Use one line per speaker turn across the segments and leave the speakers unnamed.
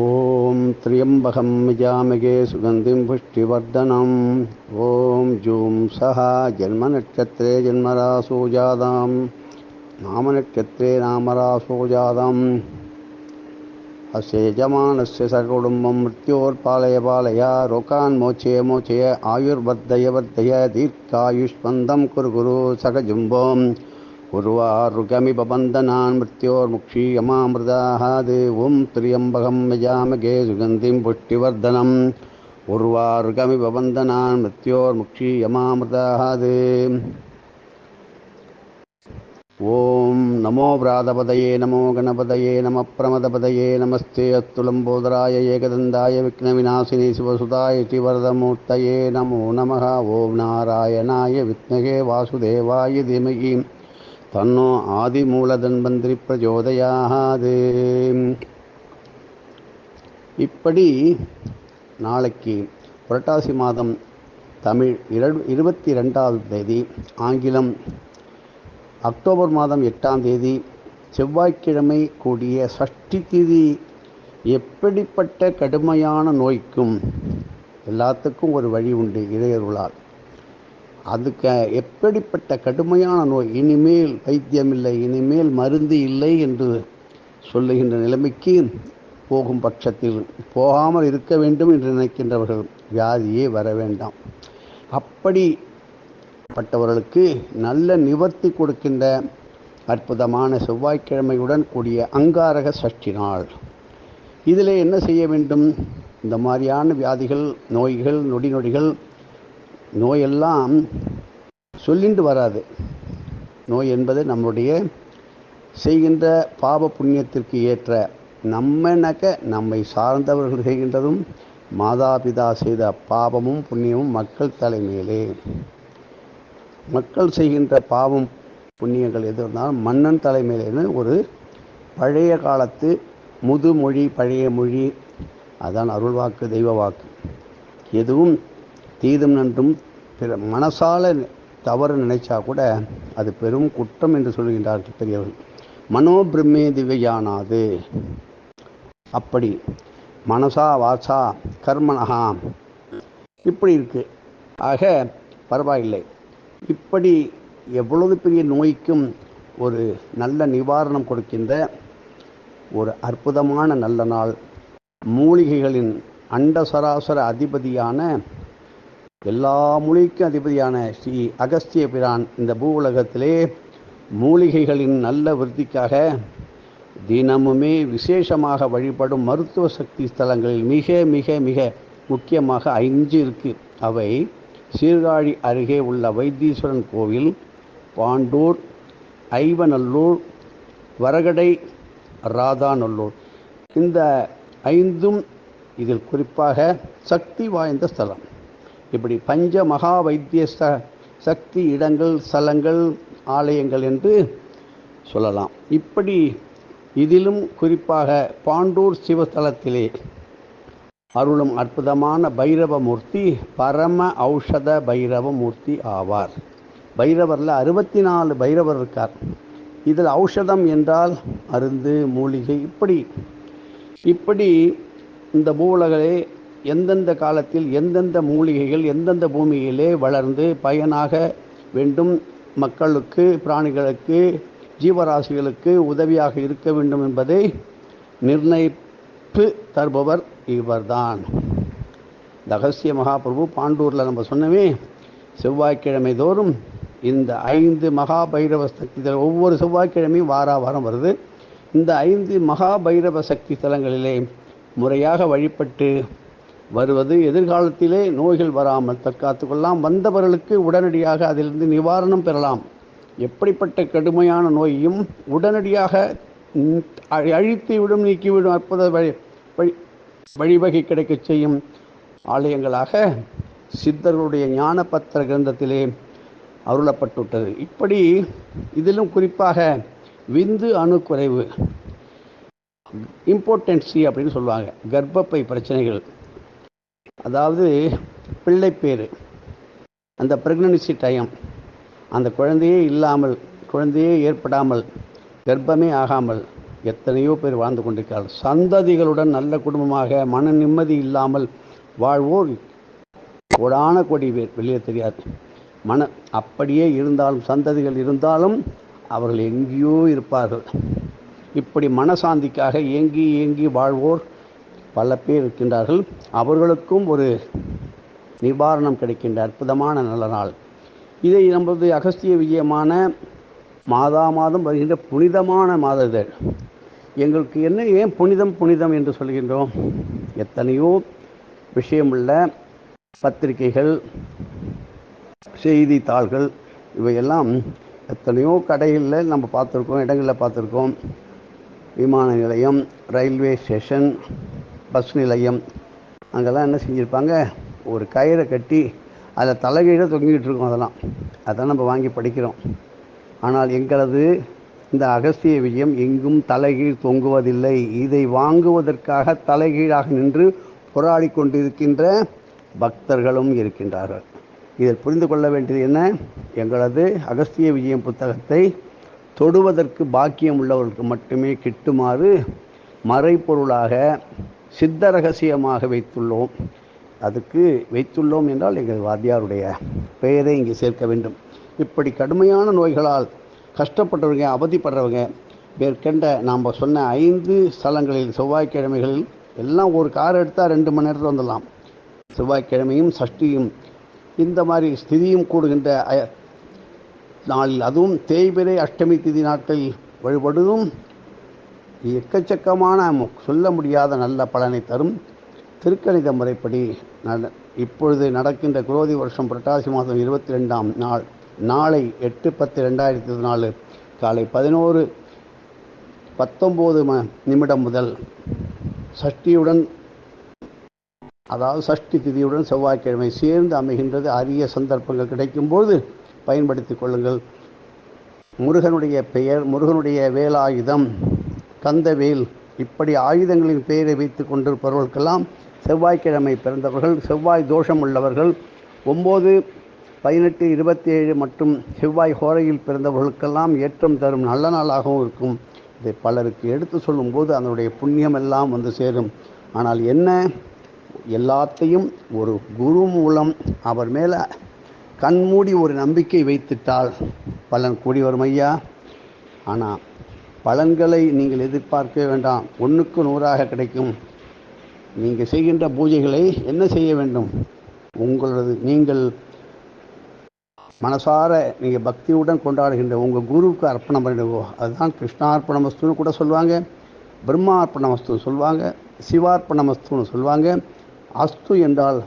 ॐ त्र्यम्बकं यजामहे सुगन्धिं पुष्टिवर्धनम् ॐ जूं सः जन्मनक्षत्रे जन्मरासो जातां नामनक्षत्रे नामरासो जातम् अस्य यजमानस्य सकुटुम्बं मृत्योर्पालय पालय रोकान् मोचय मोचय आयुर्वर्धय वर्धय दीर्घायुष्मन्दं कुरु कुरु सकजुम्बम् उर्वारुगमिव बन्धनान् मृत्योर्मुक्षीयमामृताः देवं त्र्यम्बकं यजामगे सुगन्धिं पुष्टिवर्धनम् उर्वारुगमिव बन्धनान् मृत्योर्मुक्षीयमामृताः दे ॐ नमो व्रातपदये नमो गणपतये नमः प्रमदपदये नमस्ते अस्तुलम्बोदराय एकदन्दाय विघ्नविनाशिनि शिवसुताय शिवरदमूर्तये नमो नमः ॐ नारायणाय विद्महे वासुदेवाय धीमहि தன்னோ ஆதி மூலதன்வந்திரி பிரஜோதயாது இப்படி நாளைக்கு புரட்டாசி மாதம் தமிழ் இரு இருபத்தி ரெண்டாவது தேதி ஆங்கிலம் அக்டோபர் மாதம் எட்டாம் தேதி செவ்வாய்க்கிழமை கூடிய சஷ்டி திதி எப்படிப்பட்ட கடுமையான நோய்க்கும் எல்லாத்துக்கும் ஒரு வழி உண்டு இறையருளால். அதுக்கு எப்படிப்பட்ட கடுமையான நோய்? இனிமேல் வைத்தியம் இல்லை இனிமேல் மருந்து இல்லை என்று சொல்லுகின்ற நிலைமைக்கு போகும் பட்சத்தில் போகாமல் இருக்க வேண்டும் என்று நினைக்கின்றவர்கள் வியாதியே வர வேண்டாம். அப்படிப்பட்டவர்களுக்கு நல்ல நிவர்த்தி கொடுக்கின்ற அற்புதமான செவ்வாய்க்கிழமையுடன் கூடிய அங்காரக சஷ்டி நாள். இதில் என்ன செய்ய வேண்டும்? இந்த மாதிரியான வியாதிகள் நோய்கள் நொடி நொடிகள் நோயெல்லாம் சொல்லிண்டு வராது. நோய் என்பது நம்முடைய செய்கின்ற பாப புண்ணியத்திற்கு ஏற்ற நம்மனக்க நம்மை சார்ந்தவர்கள் செய்கின்றதும் மாதாபிதா செய்த பாவமும் புண்ணியமும் மக்கள் தலைமையிலே. மக்கள் செய்கின்ற பாவம் புண்ணியங்கள் எது இருந்தாலும் மன்னன் தலைமையிலேன்னு ஒரு பழைய காலத்து முதுமொழி பழைய மொழி அதான் அருள்வாக்கு தெய்வ வாக்கு. எதுவும் தீதும் நன்றும் பிற மனசால தவறு நினைச்சா கூட அது பெரும் குற்றம் என்று சொல்கின்றார்கள் பெரியவர்கள். மனோபிரமே திவ்யானாது அப்படி மனசா வாசா கர்மனகா இப்படி இருக்கு. ஆக பரவாயில்லை. இப்படி எவ்வளவு பெரிய நோய்க்கும் ஒரு நல்ல நிவாரணம் கொடுக்கின்ற ஒரு அற்புதமான நல்ல நாள். மூலிகைகளின் அண்ட சராசர அதிபதியான எல்லா மூலிகைக்கும் அதிபதியான ஸ்ரீ அகஸ்திய பிரான் இந்த பூ உலகத்திலே மூலிகைகளின் நல்ல விருத்திக்காக தினமுமே விசேஷமாக வழிபடும் மருத்துவ சக்தி ஸ்தலங்களில் மிக மிக மிக முக்கியமாக ஐந்து இருக்கு. அவை சீர்காழி அருகே உள்ள வைத்தீஸ்வரன் கோவில் பாண்டூர் ஐவநல்லூர் வரகடை ராதாநல்லூர். இந்த ஐந்தும் இதில் குறிப்பாக சக்தி வாய்ந்த ஸ்தலம். இப்படி பஞ்ச மகா வைத்திய ச சக்தி இடங்கள் ஸ்தலங்கள் ஆலயங்கள் என்று சொல்லலாம். இப்படி இதிலும் குறிப்பாக பாண்டூர் சிவஸ்தலத்திலே அருளும் அற்புதமான பைரவமூர்த்தி பரம ஔஷத பைரவமூர்த்தி ஆவார். பைரவரில் அறுபத்தி நாலு பைரவர் இருக்கார். இதில் ஔஷதம் என்றால் அருந்து மூலிகை இப்படி இப்படி இந்த பூவுலகளே எந்தெந்த காலத்தில் எந்தெந்த மூலிகைகள் எந்தெந்த பூமியிலே வளர்ந்து பயனாக வேண்டும் மக்களுக்கு பிராணிகளுக்கு ஜீவராசிகளுக்கு உதவியாக இருக்க வேண்டும் என்பதை நிர்ணயிப்பு தருபவர் இவர்தான். ரகசிய மகாபிரபு பாண்டூரில் நம்ம சொன்னவே செவ்வாய்க்கிழமை தோறும் இந்த ஐந்து மகா பைரவ சக்தி ஒவ்வொரு செவ்வாய்க்கிழமையும் வாரா வாரம் வருது. இந்த ஐந்து மகா பைரவ சக்தி தலங்களிலே முறையாக வழிபட்டு வருவது எதிர்காலத்திலே நோய்கள் வராமல் தற்காத்து கொள்ளலாம் வந்தவர்களுக்கு உடனடியாக அதிலிருந்து நிவாரணம் பெறலாம். எப்படிப்பட்ட கடுமையான நோயையும் உடனடியாக அழித்துவிடும் நீக்கிவிடும் அற்புத வழி வழி வழிவகை கிடைக்கச் செய்யும் ஆலயங்களாக சித்தர்களுடைய ஞானபத்திர கிரந்தத்திலே அருளப்பட்டுவிட்டது இப்படி இதிலும் குறிப்பாக விந்து அணு குறைவு இம்பார்ட்டன்சி அப்படின்னு சொல்லுவாங்க. கர்ப்பப்பை பிரச்சனைகள். அதாவது பிள்ளை பேர் அந்த ப்ரெக்னன்சி டைம் அந்த குழந்தையே இல்லாமல் குழந்தையே ஏற்படாமல் கர்ப்பமே ஆகாமல் எத்தனையோ பேர் வாழ்ந்து கொண்டிருக்கிறார்கள். சந்ததிகளுடன் நல்ல குடும்பமாக மன நிம்மதி இல்லாமல் வாழ்வோர் கோடான கோடி பேர் வெளியே தெரியாது. மன அப்படியே இருந்தாலும் சந்ததிகள் இருந்தாலும் அவர்கள் எங்கேயோ இருப்பார்கள். இப்படி மனசாந்திக்காக ஏங்கி ஏங்கி வாழ்வோர் பல பேர் இருக்கின்றார்கள். அவர்களுக்கும் ஒரு நிவாரணம் கிடைக்கின்ற அற்புதமான நல்ல நாள். இதை நமது அகஸ்திய விஜயமான மாதா மாதம் வருகின்ற புனிதமான மாத இதழ் எங்களுக்கு என்ன ஏன் புனிதம் புனிதம் என்று சொல்கின்றோம்? எத்தனையோ விஷயமுள்ள பத்திரிகைகள் செய்தித்தாள்கள் இவையெல்லாம் எத்தனையோ கடைகளில் நம்ம பார்த்துருக்கோம் இடங்களில் பார்த்துருக்கோம். விமான நிலையம் ரயில்வே ஸ்டேஷன் பஸ் நிலையம். அங்கெல்லாம் என்ன செஞ்சுருப்பாங்க? ஒரு கயிறை கட்டி அதில் தலைகீழே தொங்கிக்கிட்டு இருக்கோம் அதெல்லாம். அதான் நம்ம வாங்கி படிக்கிறோம். ஆனால் எங்களது இந்த அகஸ்திய விஜயம் எங்கும் தலைகீழ் தொங்குவதில்லை. இதை வாங்குவதற்காக தலைகீழாக நின்று போராடி கொண்டிருக்கின்ற பக்தர்களும் இருக்கின்றார்கள். இதில் புரிந்து கொள்ள வேண்டியது என்ன? எங்களது அகஸ்திய விஜயம் புத்தகத்தை தொடுவதற்கு பாக்கியம் உள்ளவர்களுக்கு மட்டுமே கிட்டுமாறு மறைப்பொருளாக சித்த ரகசியமாக வைத்துள்ளோம். அதுக்கு வைத்துள்ளோம் என்றால் எங்கள் வாத்தியாருடைய பெயரை இங்கே சேர்க்க வேண்டும். இப்படி கடுமையான நோய்களால் கஷ்டப்பட்டவங்க அவதிப்படுறவங்க மேற்கண்ட நாம் சொன்ன ஐந்து ஸ்தலங்களில் செவ்வாய்க்கிழமைகளில் எல்லாம் ஒரு கார் எடுத்தால் ரெண்டு மணி நேரத்தில் வந்துடலாம். செவ்வாய்க்கிழமையும் சஷ்டியும் இந்த மாதிரி ஸ்திதியும் கூடுகின்ற அய- நாளில் அதுவும் தேய்பிரை அஷ்டமி திதி நாட்களில் வழிபடுவதும் எக்கச்சக்கமான சொல்ல முடியாத நல்ல பலனை தரும் திருக்கணித முறைப்படி நட இப்பொழுது நடக்கின்ற குரோதி வருஷம் புரட்டாசி மாதம் இருபத்தி ரெண்டாம் நாள் நாளை எட்டு பத்து ரெண்டாயிரத்தி நாலு காலை பதினோரு பத்தொம்போது ம நிமிடம் முதல் சஷ்டியுடன் அதாவது சஷ்டி திதியுடன் செவ்வாய்க்கிழமை சேர்ந்து அமைகின்றது. அரிய சந்தர்ப்பங்கள் கிடைக்கும்போது பயன்படுத்திக் கொள்ளுங்கள். முருகனுடைய பெயர் முருகனுடைய வேலாயுதம். கந்தவேல் இப்படி ஆயுதங்களின் பெயரை வைத்து கொண்டிருப்பவர்களுக்கெல்லாம் செவ்வாய்க்கிழமை பிறந்தவர்கள் செவ்வாய் தோஷம் உள்ளவர்கள் ஒம்பது பதினெட்டு இருபத்தி ஏழு மற்றும் செவ்வாய் ஹோரையில் பிறந்தவர்களுக்கெல்லாம் ஏற்றம் தரும் நல்ல நாளாகவும் இருக்கும். இதை பலருக்கு எடுத்து சொல்லும்போது அதனுடைய புண்ணியம் எல்லாம் வந்து சேரும். ஆனால் என்ன? எல்லாத்தையும் ஒரு குரு மூலம் அவர் மேலே கண்மூடி ஒரு நம்பிக்கை வைத்துட்டால் பலன் கூடி வரும் ஐயா. ஆனால் பலன்களை நீங்கள் எதிர்பார்க்க வேண்டாம். ஒன்றுக்கு நூறாக கிடைக்கும். நீங்கள் செய்கின்ற பூஜைகளை என்ன செய்ய வேண்டும்? உங்களது நீங்கள் மனசார நீங்கள் பக்தியுடன் கொண்டாடுகின்ற உங்கள் குருவுக்கு அர்ப்பணம் பண்ணிடுவோ அதுதான் கிருஷ்ணார்ப்பணமஸ்துன்னு கூட சொல்லுவாங்க பிரம்மார்ப்பணமஸ்து சொல்லுவாங்க சிவார்ப்பணமஸ்துன்னு சொல்லுவாங்க. அஸ்து என்றால்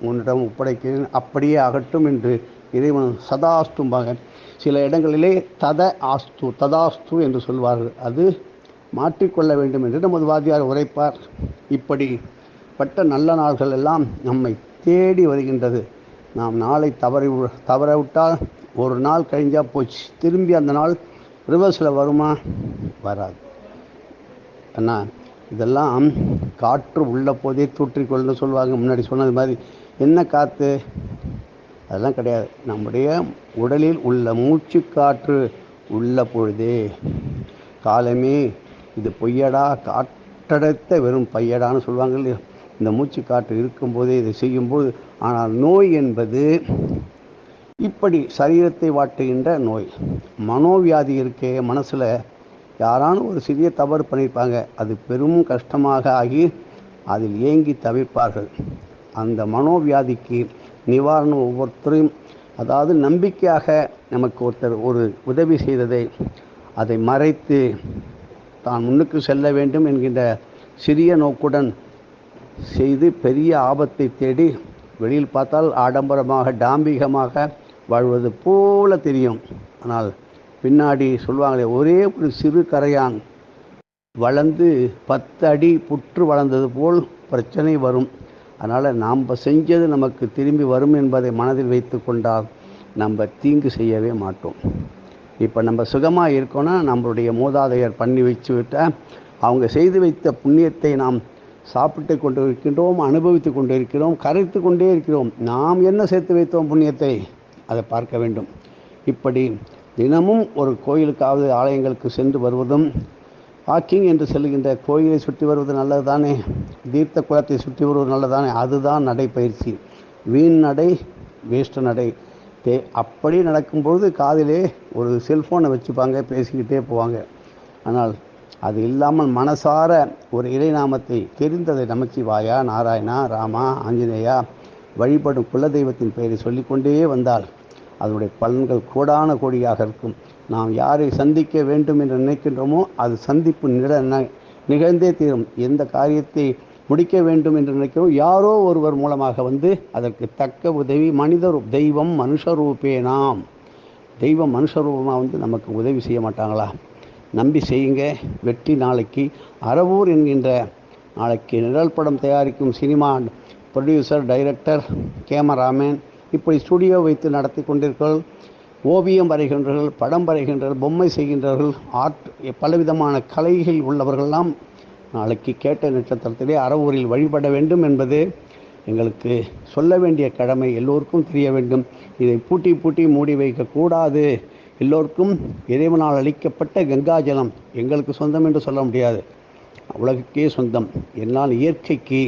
உன்னிடம் ஒப்படைக்கிறேன் அப்படியே அகட்டும் என்று இறைவன் மகன். சில இடங்களிலே தத ஆஸ்து ததாஸ்து என்று சொல்வார்கள். அது மாற்றிக்கொள்ள வேண்டும் என்று நமது வாத்தியார் உரைப்பார். இப்படி பட்ட நல்ல நாள்கள் எல்லாம் நம்மை தேடி வருகின்றது. நாம் நாளை தவறி தவற விட்டால் ஒரு நாள் கழிஞ்சா போச்சு. திரும்பி அந்த நாள் ரிவர்ஸில் வருமா? வராது. அண்ணா இதெல்லாம் காற்று உள்ள போதே தூற்றிக்கொள்ளுன்னு சொல்லுவாங்க. முன்னாடி சொன்னது மாதிரி என்ன காற்று அதெல்லாம் கிடையாது. நம்முடைய உடலில் உள்ள மூச்சு காற்று உள்ள பொழுதே காலமே இது பொய்யடா காற்றடைத்த வெறும் பையடான்னு சொல்லுவாங்க இல்லையா? இந்த மூச்சு காற்று இருக்கும்போதே இதை செய்யும்போது ஆனால் நோய் என்பது இப்படி சரீரத்தை வாட்டுகின்ற நோய். மனோவியாதி இருக்கே மனசில் யாரானும் ஒரு சிறிய தவறு பண்ணியிருப்பாங்க. அது பெரும் கஷ்டமாக ஆகி அதில் ஏங்கி தவிர்ப்பார்கள் அந்த மனோவியாதிக்கு நிவாரணம் ஒவ்வொருத்தரையும் அதாவது நம்பிக்கையாக நமக்கு ஒருத்தர் ஒரு உதவி செய்ததை அதை மறைத்து தான் முன்னுக்கு செல்ல வேண்டும் என்கின்ற சிறிய நோக்குடன் செய்து பெரிய ஆபத்தை தேடி வெளியில் பார்த்தால் ஆடம்பரமாக டாம்பிகமாக வாழ்வது போல தெரியும். ஆனால் பின்னாடி சொல்லுவாங்களே ஒரே ஒரு சிறு கரையான் வளர்ந்து பத்து அடி புற்று வளர்ந்தது போல் பிரச்சனை வரும். அதனால் நாம் செஞ்சது நமக்கு திரும்பி வரும் என்பதை மனதில் வைத்து கொண்டால் நம்ம தீங்கு செய்யவே மாட்டோம். இப்போ நம்ம சுகமாக இருக்கோன்னா நம்மளுடைய மூதாதையர் பண்ணி வச்சு விட்ட அவங்க செய்து வைத்த புண்ணியத்தை நாம் சாப்பிட்டு கொண்டு இருக்கின்றோம் அனுபவித்து கொண்டு இருக்கிறோம் கரைத்து கொண்டே இருக்கிறோம். நாம் என்ன சேர்த்து வைத்தோம் புண்ணியத்தை? அதை பார்க்க வேண்டும். இப்படி தினமும் ஒரு கோயிலுக்காவது ஆலயங்களுக்கு சென்று வருவதும் வாக்கிங் என்று செல்கின்ற கோயிலை சுற்றி வருவது நல்லது தானே தீர்த்த குளத்தை சுற்றி வருவது நல்லதானே அதுதான் நடைப்பயிற்சி வீண் நடை வேஸ்ட் நடை. தே அப்படி நடக்கும்பொழுது காதிலே ஒரு செல்ஃபோனை வச்சுப்பாங்க பேசிக்கிட்டே போவாங்க. ஆனால் அது இல்லாமல் மனசார ஒரு இறைநாமத்தை தெரிந்ததை நமச்சிவாயா நாராயணா ராமா ஆஞ்சநேயா வழிபடும் குலதெய்வத்தின் பெயரை சொல்லிக்கொண்டே வந்தாள் அதனுடைய பலன்கள் கோடான கோடியாக இருக்கும். நாம் யாரை சந்திக்க வேண்டும் என்று நினைக்கின்றோமோ அது சந்திப்பு நிட நிகழ்ந்தே தீரும். எந்த காரியத்தை முடிக்க வேண்டும் என்று நினைக்கிறோம் யாரோ ஒருவர் மூலமாக வந்து அதற்கு தக்க உதவி மனிதர் தெய்வம் மனுஷரூபே நாம். தெய்வம் மனுஷரூபமாக வந்து நமக்கு உதவி செய்ய மாட்டாங்களா? நம்பி செய்யுங்க. வெற்றி நாளைக்கு அறவூர் என்கின்ற நாளைக்கு நிழல் படம் தயாரிக்கும் சினிமா ப்ரொடியூசர் டைரக்டர் கேமராமேன் இப்படி ஸ்டுடியோ வைத்து நடத்தி கொண்டிருக்கிறார்கள் ஓவியம் வரைகின்றார்கள் படம் வரைகின்றார்கள் பொம்மை செய்கின்றார்கள் ஆர்ட் பலவிதமான கலைகள் உள்ளவர்கள்லாம் நாளைக்கு கேட்ட நட்சத்திரத்திலே அறவூரில் வழிபட வேண்டும் என்பது எங்களுக்கு சொல்ல வேண்டிய கடமை எல்லோருக்கும் தெரிய வேண்டும். இதை பூட்டி பூட்டி மூடி வைக்கக்கூடாது எல்லோருக்கும் இறைவனால் அளிக்கப்பட்ட கங்காஜலம் எங்களுக்கு சொந்தம் என்று சொல்ல முடியாது. உலகுக்கே சொந்தம். என்னால் இயற்கைக்கு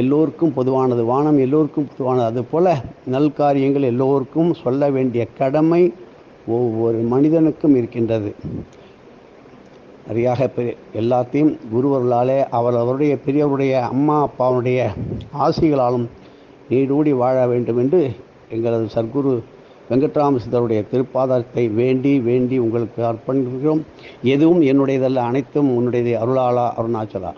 எல்லோருக்கும் பொதுவானது வானம் எல்லோருக்கும் பொதுவானது. அதுபோல நல்காரியங்கள் எல்லோருக்கும் சொல்ல வேண்டிய கடமை ஒவ்வொரு மனிதனுக்கும் இருக்கின்றது. நிறையாக பெரிய எல்லாத்தையும் குருவர்களாலே அவர் அவருடைய பெரியவருடைய அம்மா அப்பாவுடைய ஆசிகளாலும் நீடூடி வாழ வேண்டும் என்று எங்களது சர்க்குரு வெங்கட்ராம சித்தருடைய திருப்பாதத்தை வேண்டி வேண்டி உங்களுக்கு அர்ப்பணிக்கிறோம். எதுவும் என்னுடையதல்ல அனைத்தும் உன்னுடையது. அருளாளா அருணாச்சலா.